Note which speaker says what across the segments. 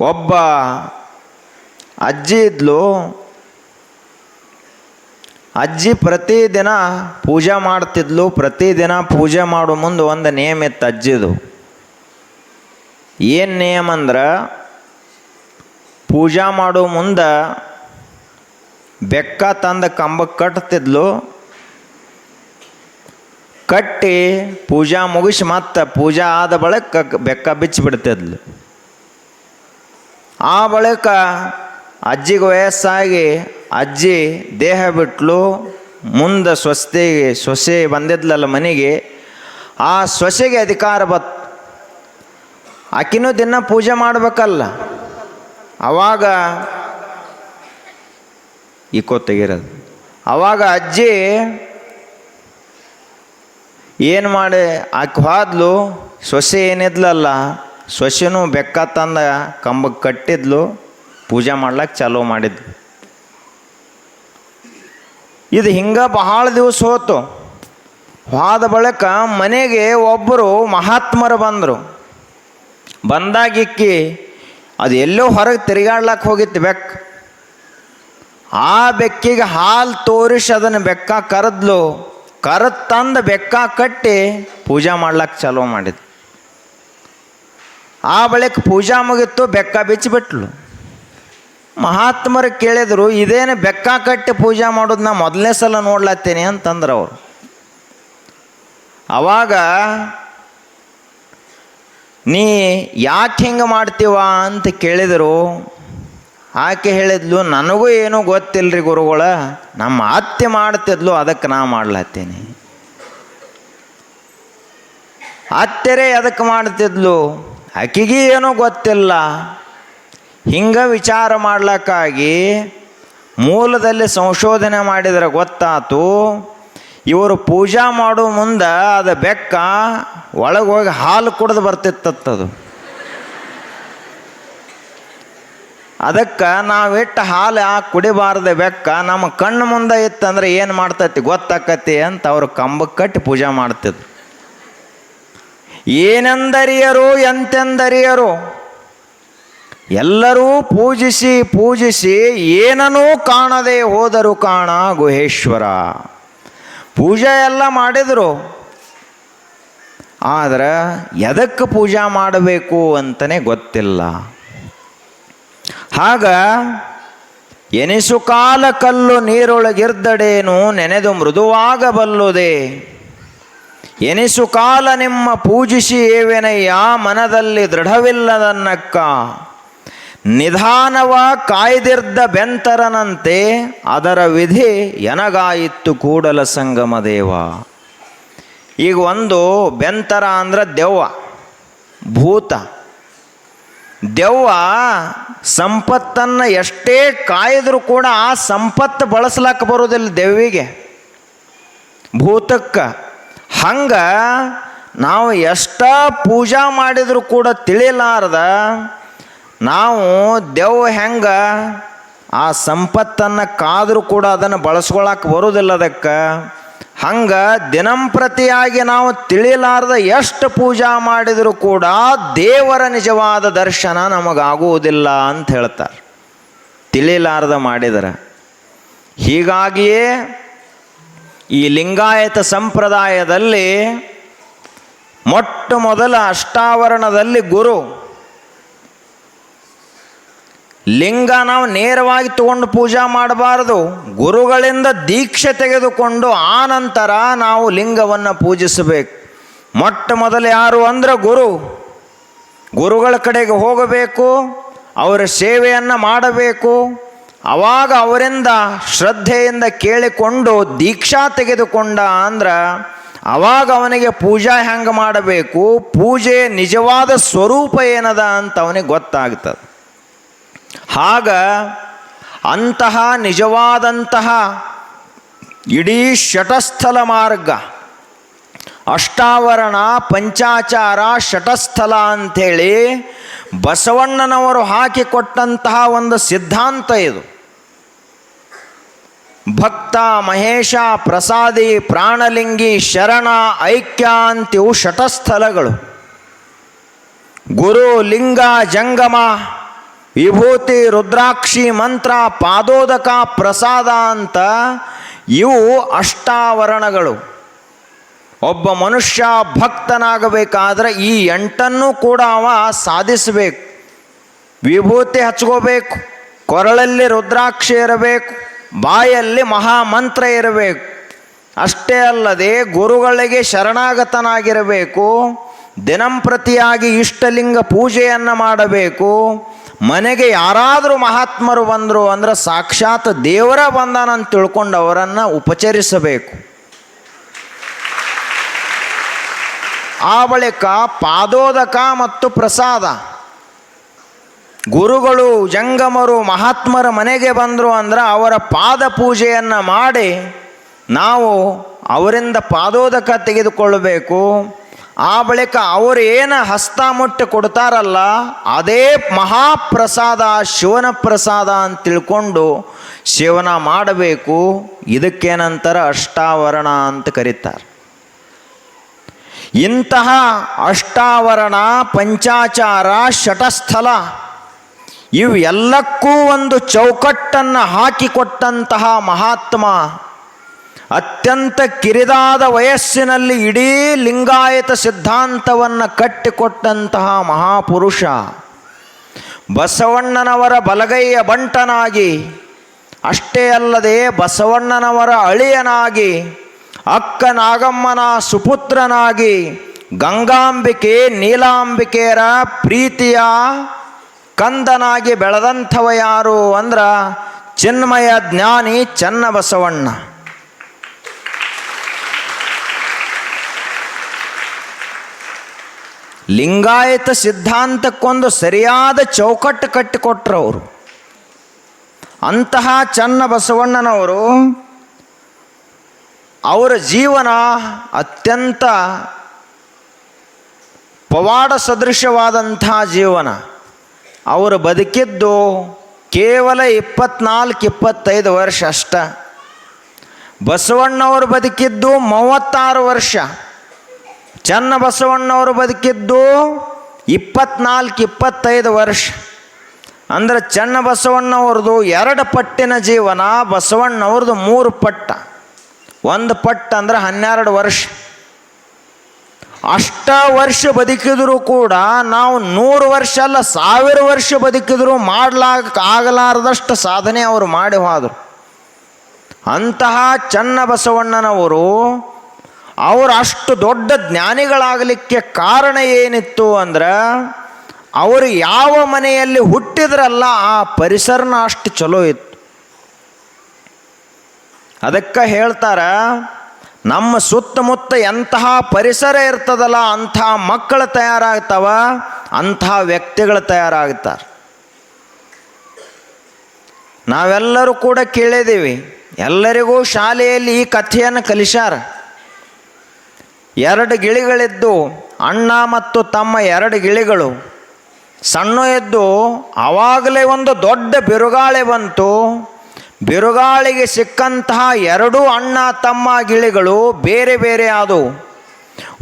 Speaker 1: ಒಬ್ಬ ಅಜ್ಜಿ ಇದ್ಲು ಅಜ್ಜಿ ಪ್ರತಿದಿನ ಪೂಜೆ ಮಾಡ್ತಿದ್ಲು. ಪ್ರತಿದಿನ ಪೂಜೆ ಮಾಡೋ ಮುಂದೆ ಒಂದು ನೇಮ್ ಇತ್ತು ಅಜ್ಜಿದು. ಏನು ನೇಮ್ ಅಂದ್ರೆ ಪೂಜೆ ಮಾಡೋ ಮುಂದೆ ಬೆಕ್ಕ ತಂದ ಕಂಬಕ್ಕೆ ಕಟ್ತಿದ್ಲು. ಕಟ್ಟಿ ಪೂಜಾ ಮುಗಿಸಿ ಮತ್ತೆ ಪೂಜಾ ಆದ ಬಳಿಕ ಬೆಕ್ಕ ಬಿಚ್ಚಿಬಿಡ್ತಿದ್ಲು ಆ ಬಳಿಕ ಅಜ್ಜಿಗೆ ವಯಸ್ಸಾಗಿ ಅಜ್ಜಿ ದೇಹ ಬಿಟ್ಲು. ಮುಂದೆ ಸ್ವಸ್ತಿಗೆ, ಸೊಸೆ ಬಂದಿದ್ಲಲ್ಲ ಮನೆಗೆ. ಆ ಸೊಸೆಗೆ ಅಧಿಕಾರ ಬತ್, ಆಕಿನೂ ದಿನ ಪೂಜೆ ಮಾಡಬೇಕಲ್ಲ. ಅವಾಗ ಇಕೋ ತೆಗಿರೋದು. ಅವಾಗ ಅಜ್ಜಿ ಏನು ಮಾಡಿ ಆಕೆ ಹೋದ್ಲು. ಸೊಸೆ ಏನಿದ್ಲಲ್ಲ ಸೊಸೆನೂ ಬೆಕ್ಕ ತಂದ ಕಂಬಕ್ಕೆ ಕಟ್ಟಿದ್ಲು, ಪೂಜೆ ಮಾಡ್ಲಕ್ಕೆ ಚಾಲೂ ಮಾಡಿದ್ಲು. ಇದು ಹಿಂಗೆ ಬಹಳ ದಿವಸ ಹೋತು. ಹಾದ ಬಳಿಕ ಮನೆಗೆ ಒಬ್ಬರು ಮಹಾತ್ಮರು ಬಂದರು. ಬಂದಾಗಿಕ್ಕಿ ಅದು ಎಲ್ಲೋ ಹೊರಗೆ ತಿರುಗಾಡ್ಲಕ್ಕೆ ಹೋಗಿತ್ತು ಬೆಕ್ಕ ಆ ಬೆಕ್ಕಿಗೆ ಹಾಲು ತೋರಿಸಿ ಅದನ್ನು ಬೆಕ್ಕ ಕರೆದ್ಲು. ಕರೆದು ತಂದು ಬೆಕ್ಕ ಕಟ್ಟಿ ಪೂಜೆ ಮಾಡ್ಲಕ್ಕೆ ಚಾಲೂ ಮಾಡಿದ್ಲು. ಆ ಬಳಿಕ ಪೂಜಾ ಮುಗಿತ್ತು, ಬೆಕ್ಕ ಬಿಚ್ಚಿಬಿಟ್ಲು. ಮಹಾತ್ಮರು ಕೇಳಿದ್ರು, ಇದೇನು ಬೆಕ್ಕ ಕಟ್ಟಿ ಪೂಜೆ ಮಾಡೋದು ನಾ ಮೊದಲನೇ ಸಲ ನೋಡ್ಲತ್ತೇನೆ ಅಂತಂದ್ರೆ ಅವರು. ಅವಾಗ, ನೀ ಯಾಕೆ ಹಿಂಗೆ ಮಾಡ್ತೀವ? ಅಂತ ಕೇಳಿದರು. ಆಕೆ ಹೇಳಿದ್ಲು, ನನಗೂ ಏನೂ ಗೊತ್ತಿಲ್ಲರಿ ಗುರುಗಳ ನಮ್ಮ ಆತ್ಯ ಮಾಡ್ತಿದ್ಲು ಅದಕ್ಕೆ ನಾ ಮಾಡ್ಲತ್ತೇನೆ. ಅತ್ತೆರೇ ಅದಕ್ಕೆ ಮಾಡ್ತಿದ್ಲು? ಆಕೆಗೆ ಏನೂ ಗೊತ್ತಿಲ್ಲ. ಹಿಂಗೆ ವಿಚಾರ ಮಾಡ್ಲಿಕ್ಕಾಗಿ ಮೂಲದಲ್ಲಿ ಸಂಶೋಧನೆ ಮಾಡಿದರೆ ಗೊತ್ತಾತು, ಇವರು ಪೂಜಾ ಮಾಡೋ ಮುಂದೆ ಅದು ಬೆಕ್ಕ ಒಳಗೆ ಹೋಗಿ ಹಾಲು ಕುಡ್ದು ಬರ್ತಿತ್ತದು ಅದಕ್ಕೆ ನಾವಿಟ್ಟು ಹಾಲು ಆ ಕುಡಿಬಾರ್ದು ಬೆಕ್ಕ, ನಮ್ಮ ಕಣ್ಣು ಮುಂದೆ ಇತ್ತಂದ್ರೆ ಏನು ಮಾಡ್ತೈತಿ ಗೊತ್ತಾಕತಿ ಅಂತ ಅವರು ಕಂಬಕ್ಕೆ ಕಟ್ಟಿ ಪೂಜೆ ಮಾಡ್ತಿದ್ರು. ಏನೆಂದರಿಯರು, ಎಂತೆಂದರಿಯರು? ಎಲ್ಲರೂ ಪೂಜಿಸಿ ಪೂಜಿಸಿ ಏನನ್ನೂ ಕಾಣದೆ ಹೋದರು ಕಾಣ ಗುಹೇಶ್ವರ. ಪೂಜೆ ಎಲ್ಲ ಮಾಡಿದರು. ಆದರೆ ಎದಕ್ಕೆ ಪೂಜಾ ಮಾಡಬೇಕು ಅಂತಲೇ ಗೊತ್ತಿಲ್ಲ. ಆಗ ಎನಿಸು ಕಾಲ ಕಲ್ಲು ನೀರೊಳಗಿರ್ದಡೇನು ನೆನೆದು ಮೃದುವಾಗಬಲ್ಲುದೆ ಎನಿಸು ಕಾಲ ನಿಮ್ಮ ಪೂಜಿಸಿ ಏವೆನಯ್ಯ? ಮನದಲ್ಲಿ ದೃಢವಿಲ್ಲದನ್ನಕ್ಕ ನಿಧಾನವ ಕಾಯ್ದಿರ್ದ ಬೆಂತರನಂತೆ ಅದರ ವಿಧಿ ಎನಗಾಯಿತ್ತು ಕೂಡಲ ಸಂಗಮ ದೇವ. ಈಗ ಒಂದು ಬೆಂತರ ಅಂದ್ರೆ ದೆವ್ವ, ಭೂತ. ದೆವ್ವ ಸಂಪತ್ತನ್ನು ಎಷ್ಟೇ ಕಾಯ್ದರೂ ಕೂಡ ಆ ಸಂಪತ್ತು ಬಳಸ್ಲಕ್ಕ ಬರೋದಿಲ್ಲ ದೆವ್ವಿಗೆ. ಭೂತಕ್ಕೆ. ಹಂಗೆ ನಾವು ಎಷ್ಟ ಪೂಜಾ ಮಾಡಿದರೂ ಕೂಡ ತಿಳಿಲಾರ್ದ ನಾವು ದೆವ್ ಹೆಂಗೆ ಆ ಸಂಪತ್ತನ್ನು ಕಾದರೂ ಕೂಡ ಅದನ್ನು ಬಳಸ್ಕೊಳಕ್ಕೆ ಬರೋದಿಲ್ಲ ಅದಕ್ಕೆ. ಹಂಗೆ ದಿನಂಪ್ರತಿಯಾಗಿ ನಾವು ತಿಳಿಲಾರ್ದ ಎಷ್ಟು ಪೂಜಾ ಮಾಡಿದರೂ ಕೂಡ ದೇವರ ನಿಜವಾದ ದರ್ಶನ ನಮಗಾಗುವುದಿಲ್ಲ ಅಂತ ಹೇಳ್ತಾರೆ. ತಿಳಿಲಾರ್ದ ಮಾಡಿದರೆ. ಹೀಗಾಗಿಯೇ ಈ ಲಿಂಗಾಯತ ಸಂಪ್ರದಾಯದಲ್ಲಿ ಮೊಟ್ಟ ಮೊದಲ ಅಷ್ಟಾವರಣದಲ್ಲಿ ಗುರು. ಲಿಂಗ ನಾವು ನೇರವಾಗಿ ತಗೊಂಡು ಪೂಜಾ ಮಾಡಬಾರದು. ಗುರುಗಳಿಂದ ದೀಕ್ಷೆ ತೆಗೆದುಕೊಂಡು ಆ ನಂತರ ನಾವು ಲಿಂಗವನ್ನು ಪೂಜಿಸಬೇಕು. ಮೊಟ್ಟ ಮೊದಲು ಯಾರು ಅಂದ್ರೆ ಗುರು. ಗುರುಗಳ ಕಡೆಗೆ ಹೋಗಬೇಕು. ಅವರ ಸೇವೆಯನ್ನು ಮಾಡಬೇಕು. ಅವಾಗ ಅವರಿಂದ ಶ್ರದ್ಧೆಯಿಂದ ಕೇಳಿಕೊಂಡು ದೀಕ್ಷಾ ತೆಗೆದುಕೊಂಡ ಅಂದ್ರೆ ಅವಾಗ ಅವನಿಗೆ ಪೂಜಾ ಹೆಂಗೆ ಮಾಡಬೇಕು, ಪೂಜೆ ನಿಜವಾದ ಸ್ವರೂಪ ಏನದ ಅಂತ ಅವನಿಗೆ ಗೊತ್ತಾಗ್ತದೆ. ಆಗ ಅಂತಹ ನಿಜವಾದಂತಹ ಇಡೀ ಶಟಸ್ಥಲ ಮಾರ್ಗ ಅಷ್ಟಾವರಣ ಪಂಚಾಚಾರ ಶಟಸ್ಥಲ ಅಂಥೇಳಿ ಬಸವಣ್ಣನವರು ಹಾಕಿಕೊಟ್ಟಂತಹ ಒಂದು ಸಿದ್ಧಾಂತ ಇದು. ಭಕ್ತ ಮಹೇಶ ಪ್ರಸಾದಿ ಪ್ರಾಣಲಿಂಗಿ ಶರಣ ಐಕ್ಯ ಅಂತಿವು ಶಟಸ್ಥಲಗಳು ಗುರು ಲಿಂಗ ಜಂಗಮ ವಿಭೂತಿ ರುದ್ರಾಕ್ಷಿ ಮಂತ್ರ ಪಾದೋದಕ ಪ್ರಸಾದ ಅಂತ ಇವು ಅಷ್ಟಾವರಣಗಳು. ಒಬ್ಬ ಮನುಷ್ಯ ಭಕ್ತನಾಗಬೇಕಾದ್ರೆ ಈ ಎಂಟನ್ನು ಕೂಡ ಅವ ಸಾಧಿಸಬೇಕು. ವಿಭೂತಿ ಹಚ್ಕೋಬೇಕು, ಕೊರಳಲ್ಲಿ ರುದ್ರಾಕ್ಷಿ ಇರಬೇಕು, ಬಾಯಲ್ಲಿ ಮಹಾಮಂತ್ರ ಇರಬೇಕು. ಅಷ್ಟೇ ಅಲ್ಲದೆ ಗುರುಗಳಿಗೆ ಶರಣಾಗತನಾಗಿರಬೇಕು ದಿನಂಪ್ರತಿಯಾಗಿ ಇಷ್ಟಲಿಂಗ ಪೂಜೆಯನ್ನು ಮಾಡಬೇಕು, ಮನೆಗೆ ಯಾರಾದರೂ ಮಹಾತ್ಮರು ಬಂದರು ಅಂದ್ರೆ ಸಾಕ್ಷಾತ್ ದೇವರ ಬಂದಾನಂತ ತಿಳ್ಕೊಂಡು ಅವರನ್ನು ಉಪಚರಿಸಬೇಕು. ಆ ಬಳಿಕ ಪಾದೋದಕ ಮತ್ತು ಪ್ರಸಾದ. ಗುರುಗಳು, ಜಂಗಮರು, ಮಹಾತ್ಮರ ಮನೆಗೆ ಬಂದರು ಅಂದ್ರೆ ಅವರ ಪಾದ ಪೂಜೆಯನ್ನು ಮಾಡಿ ನಾವು ಅವರಿಂದ ಪಾದೋದಕ ತೆಗೆದುಕೊಳ್ಳಬೇಕು ಆ ಬಳಿಕ ಅವರು ಏನು ಹಸ್ತ ಮುಟ್ಟಿ ಕೊಡ್ತಾರಲ್ಲ, ಅದೇ ಮಹಾಪ್ರಸಾದ, ಶಿವನ ಪ್ರಸಾದ ಅಂತ ತಿಳ್ಕೊಂಡು ಸೇವನ ಮಾಡಬೇಕು. ಇದಕ್ಕೇನಂತರ ಅಷ್ಟಾವರಣ ಅಂತ ಕರೀತಾರೆ. ಇಂತಹ ಅಷ್ಟಾವರಣ, ಪಂಚಾಚಾರ ಶಟಸ್ಥಲ ಇವು ಎಲ್ಲಕ್ಕೂ ಒಂದು ಚೌಕಟ್ಟನ್ನು ಹಾಕಿಕೊಟ್ಟಂತಹ ಮಹಾತ್ಮ. ಅತ್ಯಂತ ಕಿರಿದಾದ ವಯಸ್ಸಿನಲ್ಲಿ ಇಡೀ ಲಿಂಗಾಯತ ಸಿದ್ಧಾಂತವನ್ನು ಕಟ್ಟಿಕೊಟ್ಟಂತಹ ಮಹಾಪುರುಷ. ಬಸವಣ್ಣನವರ ಬಲಗೈಯ ಬಂಟನಾಗಿ, ಅಷ್ಟೇ ಅಲ್ಲದೆ ಬಸವಣ್ಣನವರ ಅಳಿಯನಾಗಿ ಅಕ್ಕ ನಾಗಮ್ಮನ ಸುಪುತ್ರನಾಗಿ ಗಂಗಾಂಬಿಕೆ ನೀಲಾಂಬಿಕೆಯರ ಪ್ರೀತಿಯ ಕಂದನಾಗಿ ಬೆಳೆದಂಥವ ಯಾರು ಅಂದ್ರ ಚಿನ್ಮಯ ಜ್ಞಾನಿ ಚನ್ನಬಸವಣ್ಣ. ಲಿಂಗಾಯತ ಸಿದ್ಧಾಂತಕ್ಕೊಂದು ಸರಿಯಾದ ಚೌಕಟ್ಟು ಕಟ್ಟಿಕೊಟ್ರವರು. ಅಂತಹ ಚನ್ನ ಬಸವಣ್ಣನವರು ಅವರ ಜೀವನ ಅತ್ಯಂತ ಪವಾಡ ಸದೃಶವಾದಂಥ ಜೀವನ. ಅವರು ಬದುಕಿದ್ದು ಕೇವಲ ಇಪ್ಪತ್ನಾಲ್ಕು, ಇಪ್ಪತ್ತೈದು ವರ್ಷ ಅಷ್ಟ. ಬಸವಣ್ಣವರು ಬದುಕಿದ್ದು ಮೂವತ್ತಾರು ವರ್ಷ. ಚನ್ನ ಬಸವಣ್ಣವರು ಬದುಕಿದ್ದು ಇಪ್ಪತ್ನಾಲ್ಕು, ಇಪ್ಪತ್ತೈದು ವರ್ಷ. ಅಂದ್ರೆ ಚನ್ನ ಬಸವಣ್ಣವ್ರದ್ದು ಎರಡು ಪಟ್ಟಿನ ಜೀವನ, ಬಸವಣ್ಣವ್ರದ್ದು ಮೂರು ಪಟ್ಟ. ಒಂದು ಪಟ್ಟು ಅಂದ್ರೆ ಹನ್ನೆರಡು ವರ್ಷ. ಅಷ್ಟ ವರ್ಷ ಬದುಕಿದರೂ ಕೂಡ ನಾವು ನೂರು ವರ್ಷ ಅಲ್ಲ, ಸಾವಿರ ವರ್ಷ ಬದುಕಿದ್ರು ಮಾಡ್ಲಾಗ ಆಗಲಾರದಷ್ಟು ಸಾಧನೆ ಅವರು ಮಾಡಿ ಹೋದರು. ಅಂತಹ ಚನ್ನ ಬಸವಣ್ಣನವರು, ಅವರು ಅಷ್ಟು ದೊಡ್ಡ ಜ್ಞಾನಿಗಳಾಗಲಿಕ್ಕೆ ಕಾರಣ ಏನಿತ್ತು ಅಂದ್ರೆ, ಅವರು ಯಾವ ಮನೆಯಲ್ಲಿ ಹುಟ್ಟಿದ್ರಲ್ಲ ಆ ಪರಿಸರನ ಅಷ್ಟು ಚಲೋ ಇತ್ತು. ಅದಕ್ಕೆ ಹೇಳ್ತಾರ, ನಮ್ಮ ಸುತ್ತಮುತ್ತ ಎಂತಹ ಪರಿಸರ ಇರ್ತದಲ್ಲ, ಅಂಥ ಮಕ್ಕಳು ತಯಾರಾಗ್ತಾವ ಅಂತಹ ವ್ಯಕ್ತಿಗಳು ತಯಾರಾಗ್ತಾರೆ. ನಾವೆಲ್ಲರೂ ಕೂಡ ಕೇಳಿದ್ದೀವಿ, ಎಲ್ಲರಿಗೂ ಶಾಲೆಯಲ್ಲಿ ಈ ಕಥೆಯನ್ನು ಕಲಿಸ್ಯಾರ. ಎರಡು ಗಿಳಿಗಳಿದ್ದು, ಅಣ್ಣ ಮತ್ತು ತಮ್ಮ ಎರಡು ಗಿಳಿಗಳು. ಸಣ್ಣ ಎದ್ದು ಆವಾಗಲೇ ಒಂದು ದೊಡ್ಡ ಬಿರುಗಾಳಿ ಬಂತು ಬಿರುಗಾಳಿಗೆ ಸಿಕ್ಕಂತಹ ಎರಡೂ ಅಣ್ಣ ತಮ್ಮ ಗಿಳಿಗಳು ಬೇರೆ ಬೇರೆ ಆದವು.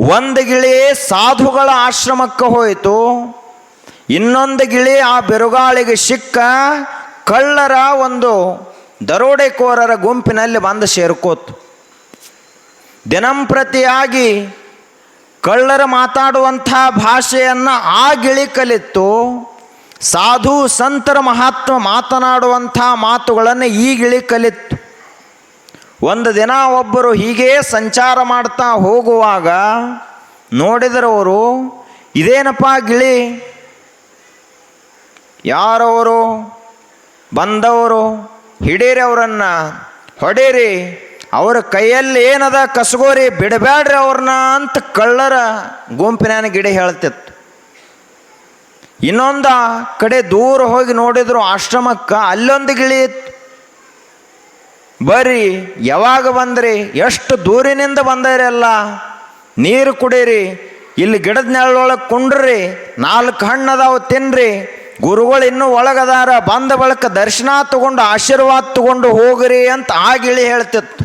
Speaker 1: ಒಂದು ಗಿಳಿ ಸಾಧುಗಳ ಆಶ್ರಮಕ್ಕೆ ಹೋಯಿತು. ಇನ್ನೊಂದು ಗಿಳಿ ಆ ಬಿರುಗಾಳಿಗೆ ಸಿಕ್ಕ ಕಳ್ಳರ ಒಂದು ದರೋಡೆಕೋರರ ಗುಂಪಿನಲ್ಲಿ ಬಂದು ಸೇರ್ಕೋತು. ದಿನಂಪ್ರತಿಯಾಗಿ ಕಳ್ಳರ ಮಾತಾಡುವಂಥ ಭಾಷೆಯನ್ನು ಆ ಗಿಳಿ ಕಲಿತು. ಸಾಧು ಸಂತರ ಮಹಾತ್ಮ ಮಾತನಾಡುವಂಥ ಮಾತುಗಳನ್ನು ಈಗಿಳಿ ಗಿಳಿ ಕಲಿತು ಒಂದು ದಿನ ಒಬ್ಬರು ಹೀಗೇ ಸಂಚಾರ ಮಾಡ್ತಾ ಹೋಗುವಾಗ ನೋಡಿದರವರು ಇದೇನಪ್ಪ ಗಿಳಿ? ಯಾರವರು? ಬಂದವರು? ಹಿಡೀರಿ ಅವರನ್ನು. ಹೊಡೀರಿ. ಅವರ ಕೈಯಲ್ಲಿ ಏನದ? ಕಸಗೋರಿ. ಬಿಡಬೇಡ್ರಿ ಅವ್ರನ್ನ ಅಂತ ಕಳ್ಳರ ಗುಂಪಿನ ಗಿಡ ಹೇಳ್ತಿತ್ತು. ಇನ್ನೊಂದ ಕಡೆ ದೂರ ಹೋಗಿ ನೋಡಿದ್ರು ಆಶ್ರಮಕ್ಕೆ, ಅಲ್ಲೊಂದು ಗಿಳಿ ಬರ್ರಿ ಯಾವಾಗ ಬಂದ್ರಿ? ಎಷ್ಟು ದೂರಿನಿಂದ ಬಂದಿರಲ್ಲ ನೀರು ಕುಡೀರಿ, ಇಲ್ಲಿ ಗಿಡದ ನೆರಳೊಳಗೆ ಕುಂಡ್ರಿ, ನಾಲ್ಕು ಹಣ್ಣದಾವು ತಿನ್ರಿ. ಗುರುಗಳು ಇನ್ನೂ ಒಳಗದಾರ, ಬಂದ ಬಳಿಕ ದರ್ಶನ ತಗೊಂಡು, ಆಶೀರ್ವಾದ ತಗೊಂಡು ಹೋಗ್ರಿ ಅಂತ ಆ ಗಿಳಿ ಹೇಳ್ತಿತ್ತು.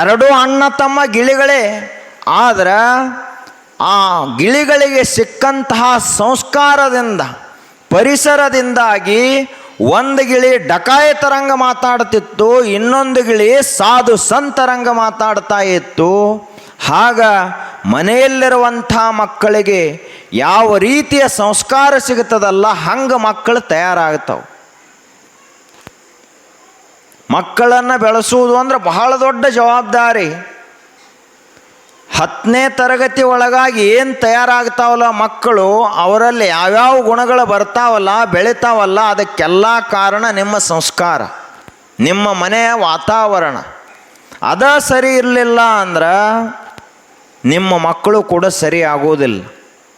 Speaker 1: ಎರಡೂ ಅಣ್ಣ ತಮ್ಮ ಗಿಳಿಗಳೇ ಆದ್ರೆ ಆ ಗಿಳಿಗಳಿಗೆ ಸಿಕ್ಕಂತಹ ಸಂಸ್ಕಾರದಿಂದ, ಪರಿಸರದಿಂದಾಗಿ ಒಂದು ಗಿಳಿ ಡಕಾಯತರಂಗ ಮಾತಾಡ್ತಿತ್ತು, ಇನ್ನೊಂದು ಗಿಳಿ ಸಾಧು ಸಂತರಂಗ ಮಾತಾಡ್ತಾ ಇತ್ತು. ಆಗ ಮನೆಯಲ್ಲಿರುವಂಥ ಮಕ್ಕಳಿಗೆ ಯಾವ ರೀತಿಯ ಸಂಸ್ಕಾರ ಸಿಗುತ್ತದಲ್ಲ, ಹಂಗೆ ಮಕ್ಕಳು ತಯಾರಾಗ್ತವೆ. ಮಕ್ಕಳನ್ನು ಬೆಳೆಸುವುದು ಅಂದ್ರೆ ಬಹಳ ದೊಡ್ಡ ಜವಾಬ್ದಾರಿ. ಹತ್ತನೇ ತರಗತಿ ಒಳಗಾಗಿ ಏನು ತಯಾರಾಗ್ತಾವಲ್ಲ ಮಕ್ಕಳು, ಅವರಲ್ಲಿ ಯಾವ್ಯಾವ ಗುಣಗಳು ಬರ್ತಾವಲ್ಲ, ಬೆಳಿತಾವಲ್ಲ, ಅದಕ್ಕೆಲ್ಲ ಕಾರಣ ನಿಮ್ಮ ಸಂಸ್ಕಾರ, ನಿಮ್ಮ ಮನೆಯ ವಾತಾವರಣ. ಅದ ಸರಿ ಇರಲಿಲ್ಲ ಅಂದ್ರೆ ನಿಮ್ಮ ಮಕ್ಕಳು ಕೂಡ ಸರಿ ಆಗೋದಿಲ್ಲ.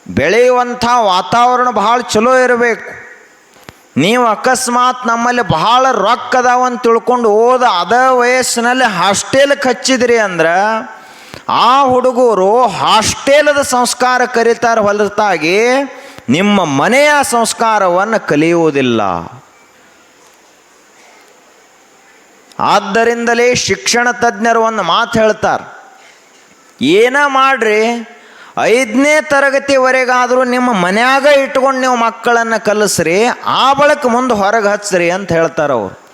Speaker 1: ಬೆಳೆಯುವಂಥ ವಾತಾವರಣ ಭಾಳ ಚಲೋ ಇರಬೇಕು. ನೀವು ಅಕಸ್ಮಾತ್ ನಮ್ಮಲ್ಲಿ ಬಹಳ ರೊಕ್ಕ ಅದಾವ ಅಂತ ತಿಳ್ಕೊಂಡು ಹೋದ ಅದ ವಯಸ್ಸಿನಲ್ಲಿ ಹಾಸ್ಟೆಲ್ಗೆ ಹಚ್ಚಿದ್ರಿ ಅಂದ್ರೆ ಆ ಹುಡುಗರು ಹಾಸ್ಟೆಲದ ಸಂಸ್ಕಾರ ಕರೀತಾರೆ ಹೊಲತಾಗಿ ನಿಮ್ಮ ಮನೆಯ ಸಂಸ್ಕಾರವನ್ನು ಕಲಿಯುವುದಿಲ್ಲ. ಆದ್ದರಿಂದಲೇ ಶಿಕ್ಷಣ ತಜ್ಞರು ಒಂದು ಮಾತು ಹೇಳ್ತಾರೆ. ಏನ ಮಾಡ್ರಿ? ಐದನೇ ತರಗತಿವರೆಗಾದರೂ ನಿಮ್ಮ ಮನ್ಯಾಗ ಇಟ್ಕೊಂಡು ನೀವು ಮಕ್ಕಳನ್ನು ಕಲಿಸ್ರಿ, ಆ ಬಳಕ ಮುಂದೆ ಹೊರಗೆ ಹಚ್ಚ್ರಿ ಅಂತ ಹೇಳ್ತಾರೆ ಅವರು.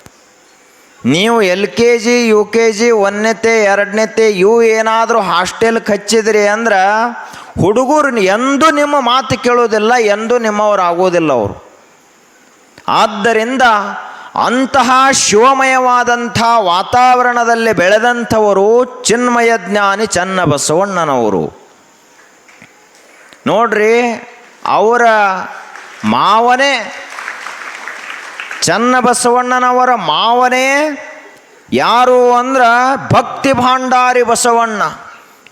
Speaker 1: ನೀವು L K G, U K G ಒಂದನೇತೆ ಎರಡನೇತೆ ಇವು ಏನಾದರೂ ಹಾಸ್ಟೆಲ್ಗೆ ಹಚ್ಚಿದ್ರಿ ಅಂದ್ರೆ ಹುಡುಗರು ಎಂದೂ ನಿಮ್ಮ ಮಾತು ಕೇಳೋದಿಲ್ಲ, ಎಂದೂ ನಿಮ್ಮವರು ಆಗೋದಿಲ್ಲ ಅವರು. ಆದ್ದರಿಂದ ಅಂತಹ ಶಿವಮಯವಾದಂಥ ವಾತಾವರಣದಲ್ಲಿ ಬೆಳೆದಂಥವರು ಚಿನ್ಮಯ ಜ್ಞಾನಿ ಚನ್ನಬಸವಣ್ಣನವರು. ನೋಡ್ರಿ, ಅವರ ಮಾವನೇ ಚನ್ನ ಬಸವಣ್ಣನವರ ಮಾವನೇ, ಯಾರು ಅಂದ್ರೆ ಭಕ್ತಿ ಭಾಂಡಾರಿ ಬಸವಣ್ಣ.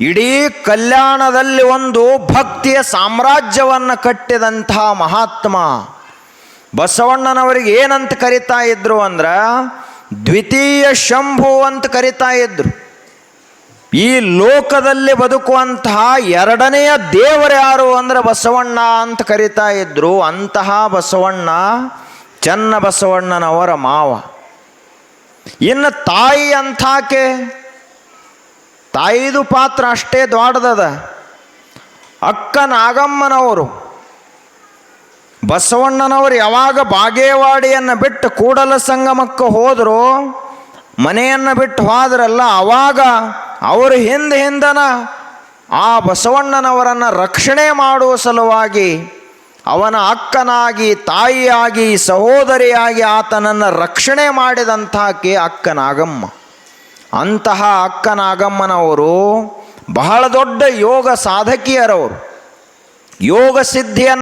Speaker 1: ಇಡೀ ಕಲ್ಯಾಣದಲ್ಲಿ ಒಂದು ಭಕ್ತಿಯ ಸಾಮ್ರಾಜ್ಯವನ್ನು ಕಟ್ಟಿದಂಥ ಮಹಾತ್ಮ. ಬಸವಣ್ಣನವರಿಗೆ ಏನಂತ ಕರಿತಾ ಇದ್ರು ಅಂದ್ರೆ, ದ್ವಿತೀಯ ಶಂಭು ಅಂತ ಕರಿತಾ ಇದ್ರು. ಈ ಲೋಕದಲ್ಲಿ ಬದುಕುವಂತಹ ಎರಡನೆಯ ದೇವರು ಯಾರು ಅಂದ್ರೆ ಬಸವಣ್ಣ ಅಂತ ಕರಿತಾ ಇದ್ರು. ಅಂತಹ ಬಸವಣ್ಣ ಚನ್ನ ಬಸವಣ್ಣನವರ ಮಾವ. ಇನ್ನು ತಾಯಿ ಅಂಥಾಕೆ? ತಾಯಿದು ಪಾತ್ರ ಅಷ್ಟೇ ದೊಡ್ಡದದ. ಅಕ್ಕ ನಾಗಮ್ಮನವರು ಬಸವಣ್ಣನವರು ಯಾವಾಗ ಬಾಗೇವಾಡಿಯನ್ನು ಬಿಟ್ಟು ಕೂಡಲ ಸಂಗಮಕ್ಕೆ ಹೋದರು, ಮನೆಯನ್ನು ಬಿಟ್ಟು ಹೋದ್ರಲ್ಲ, ಅವಾಗ ಅವರು ಹಿಂದೆ ಹಿಂದನ ಆ ಬಸವಣ್ಣನವರನ್ನು ರಕ್ಷಣೆ ಮಾಡುವ ಸಲುವಾಗಿ ಅವನ ಅಕ್ಕನಾಗಿ, ತಾಯಿಯಾಗಿ, ಸಹೋದರಿಯಾಗಿ ಆತನನ್ನು ರಕ್ಷಣೆ ಮಾಡಿದಂಥ ಕೆ ಅಕ್ಕನಾಗಮ್ಮ. ಅಂತಹ ಅಕ್ಕನಾಗಮ್ಮನವರು ಬಹಳ ದೊಡ್ಡ ಯೋಗ ಸಾಧಕಿಯರವರು. ಯೋಗ ಸಿದ್ಧಿಯನ್ನು